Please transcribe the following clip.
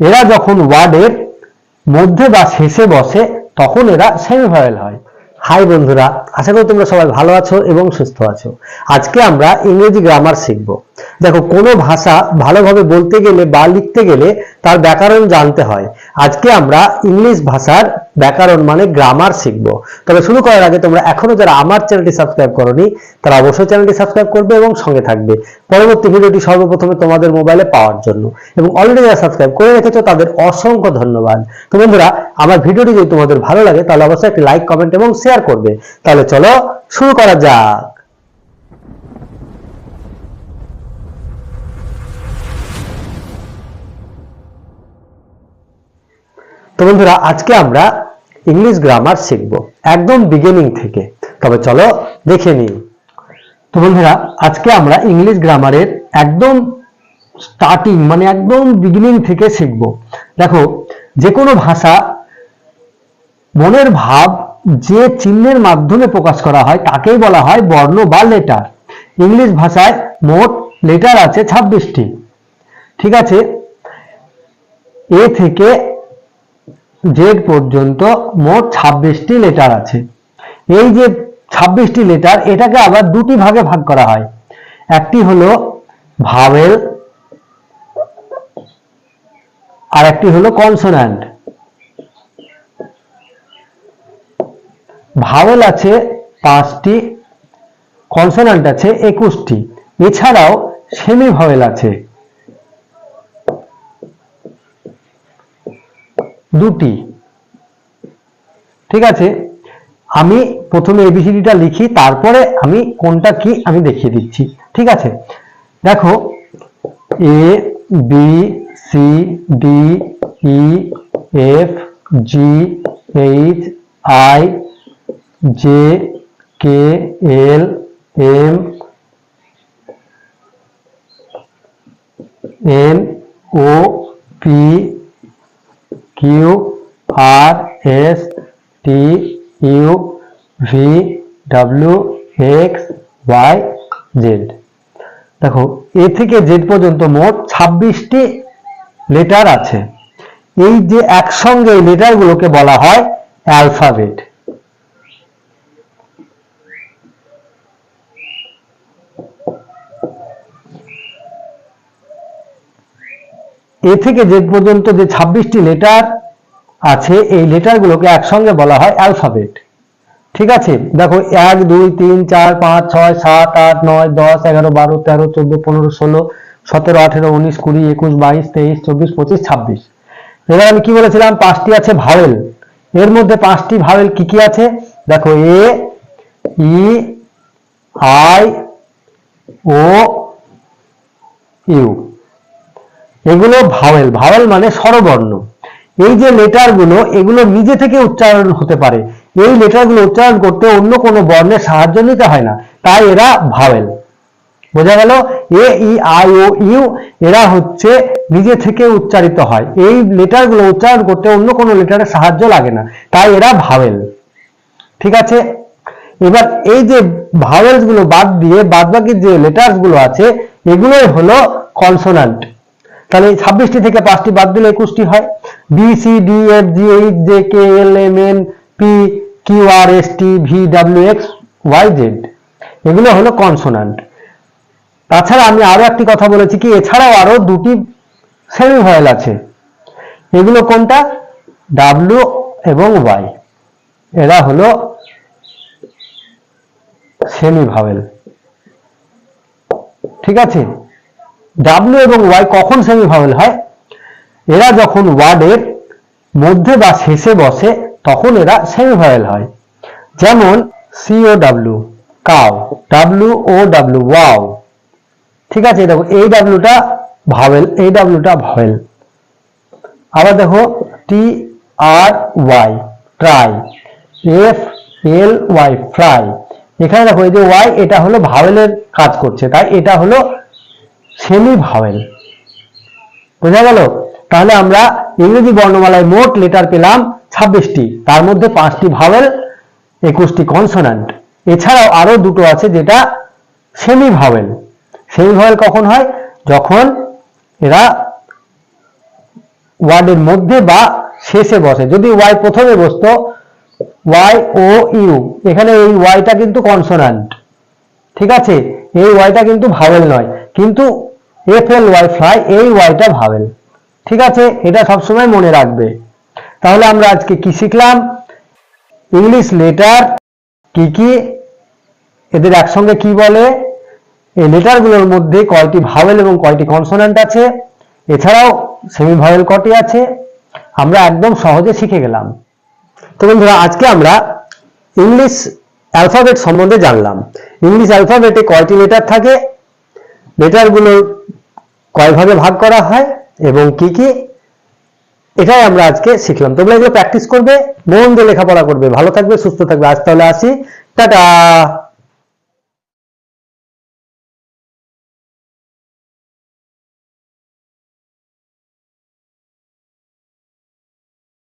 এরা যখন ওয়ার্ডের মধ্যে বা শেষে বসে, তখন এরা সেমিফাইনাল হয়। হাই বন্ধুরা, আশা করি তোমরা সবাই ভালো আছো এবং সুস্থ আছো। আজকে আমরা ইংরেজি গ্রামার শিখব। দেখো, কোনো ভাষা ভালোভাবে বলতে গেলে বা লিখতে গেলে তার ব্যাকরণ জানতে হয়। আজকে আমরা ইংলিশ ভাষার ব্যাকরণ মানে গ্রামার শিখব। তবে শুরু করার আগে তোমরা এখনও যারা আমার চ্যানেলটি সাবস্ক্রাইব করনি, তারা অবশ্যই চ্যানেলটি সাবস্ক্রাইব করবে এবং সঙ্গে থাকবে। পরবর্তী ভিডিওটি সর্বপ্রথমে তোমাদের মোবাইলে পাওয়ার জন্য। এবং অলরেডি যারা সাবস্ক্রাইব করে রেখেছো, তাদের অসংখ্য ধন্যবাদ। তো বন্ধুরা, আমার ভিডিওটি যদি তোমাদের ভালো লাগে, তাহলে অবশ্যই একটি লাইক কমেন্ট এবং শেয়ার করবে। তাহলে চলো, শুরু করা যাক। তো বন্ধুরা, আজকে আমরা ইংলিশ গ্রামার শিখব, একদম বিগিনিং থেকে। তবে চলো দেখে নিই। তো বন্ধুরা, আজকে আমরা ইংলিশ গ্রামারের একদম স্টার্টিং মানে একদম বিগিনিং থেকে শিখব। দেখো যে কোনো ভাষা মনের ভাব যে চিহ্নের মাধ্যমে প্রকাশ করা হয়, তাকেই বলা হয় বর্ণ বা লেটার ইংলিশ ভাষায় মোট লেটার আছে ছাব্বিশটি। ঠিক আছে? এ থেকে জেড পর্যন্ত মোট ছাব্বিশটি লেটার আছে। এই যে ছাব্বিশটি লেটার এটাকে আবার দুটি ভাগে ভাগ করা হয়। একটি হলো ভাওয়েল, আর একটি হলো কনসোন্যান্ট ভাওয়েল আছে পাঁচটি কনসোন্যান্ট আছে একুশটি। এছাড়াও সেমি ভাওয়েল আছে। দুটি। ঠিক আছে? আমি প্রথমে এবিসিডিটা লিখি, তারপরে আমি কোনটা কি আমি দেখিয়ে দিচ্ছি। ঠিক আছে? দেখো A B C D E F G H I J K L M N O P Q R S T U V W X Y Z দেখো, এ থেকে জেড পর্যন্ত মোট ছাব্বিশটি লেটার আছে। এই যে একসঙ্গে লেটারগুলোকে বলা হয় অ্যালফাবেট এ থেকে জেড পর্যন্ত যে ছাব্বিশটি লেটার আছে, এই লেটারগুলোকে একসঙ্গে বলা হয় অ্যালফাবেট ঠিক আছে? দেখো, এক, দুই, তিন, চার, পাঁচ, ছয়, সাত, আট, নয়, দশ, এগারো, বারো, তেরো, চোদ্দ, পনেরো, ষোলো, সতেরো, আঠেরো, উনিশ, কুড়ি, একুশ, বাইশ, তেইশ, চব্বিশ, পঁচিশ, ছাব্বিশ। এবার আমি কি বলেছিলাম? পাঁচটি আছে ভাওয়েল এর মধ্যে পাঁচটি ভাওয়েল কি কি আছে? দেখো, A, E, I, O, U. এগুলো ভাওয়েল। ভাওয়েল মানে স্বরবর্ণ। এই যে লেটারগুলো এগুলো নিজে থেকে উচ্চারণ হতে পারে। এই লেটারগুলো উচ্চারণ করতে অন্য কোনো বর্ণের সাহায্য নিতে হয় না। তাই এরা ভাওয়েল। বোঝা গেল? এ, ই আই ও, ইউ, এরা হচ্ছে নিজে থেকে উচ্চারিত হয়। এই লেটারগুলো উচ্চারণ করতে অন্য কোনো লেটারের সাহায্য লাগে না। তাই এরা ভাওয়েল। ঠিক আছে? এবার এই যে ভাওয়েলসগুলো বাদ দিয়ে বাদবাকি যে লেটার্সগুলো আছে, এগুলোই হলো কনসোনান্ট তাহলে এই ছাব্বিশটি থেকে পাঁচটি বাদ দিলে একুশটি হয়। B C D F G H J K L M N P Q R S T V W X Y Z এগুলো হলো কনসোনান্ট তাছাড়া আমি আরও একটি কথা বলেছি কি, এছাড়াও আরও দুটি সেমি ভয়েল আছে। এগুলো কোনটা? ডাব্লিউ এবং ওয়াই এরা হলো সেমি ভাওয়েল ঠিক আছে? ডাব্লিউ এবং ওয়াই কখন সেমি ভাওয়েল হয়? এরা যখন ওয়ার্ডের মধ্যে বা শেষে বসে, তখন এরা সেমি ভাওয়েল হয়। যেমন C O W cow W O W wow. ঠিক আছে, দেখো, এই ডাব্লিউটা ভাওয়েল এই ডাব্লিউটা ভাওয়েল আবার দেখো T R Y try F L Y fry এখানে দেখো, এই যে ওয়াই এটা হলো ভাওয়েলের কাজ করছে, তাই এটা হলো সেমি ভাওয়েল বোঝা গেল? তাহলে আমরা ইংরেজি বর্ণমালায় মোট লেটার পেলাম ছাব্বিশটি। তার মধ্যে পাঁচটি ভাওয়েল, একুশটি কনসোনান্ট এছাড়াও আরও দুটো আছে যেটা সেমি ভাওয়েল সেমি ভাওয়েল কখন হয়? যখন এরা ওয়ার্ডের মধ্যে বা শেষে বসে। যদি ওয়াই প্রথমে বসতো, ওয়াই ও ইউ। এখানে এই ওয়াইটা কিন্তু কনসোনান্ট ঠিক আছে? এই ওয়াইটা কিন্তু ভাওয়েল নয়। কিন্তু এফ এল ওয়াই ফ্লাই এই ওয়াইটা ভাওয়েল ঠিক আছে? এটা সবসময় মনে রাখবে। তাহলে আমরা আজকে কি শিখলাম? ইংলিশ লেটার কি কি? এদের একসঙ্গে কি বলে? এই লেটারগুলোর মধ্যে কয়টি ভাওয়েল এবং কয়টি কনসোনান্ট আছে? এছাড়াও সেমি ভাওয়েল কটি আছে? আমরা একদম সহজে শিখে গেলাম। তো বন্ধুরা, আজকে আমরা ইংলিশ অ্যালফাবেট সম্বন্ধে জানলাম। ইংলিশ অ্যালফাবেটে কয়টি লেটার থাকে? লেটারগুলো কয় ভাগে ভাগ করা হয় এবং কি কি, এটাই আমরা আজকে শিখলাম। তোমরা এগুলো প্র্যাকটিস করবে, মন দিয়ে লেখাপড়া করবে, ভালো থাকবে, সুস্থ থাকবে। আজ তাহলে আসি। টাটা!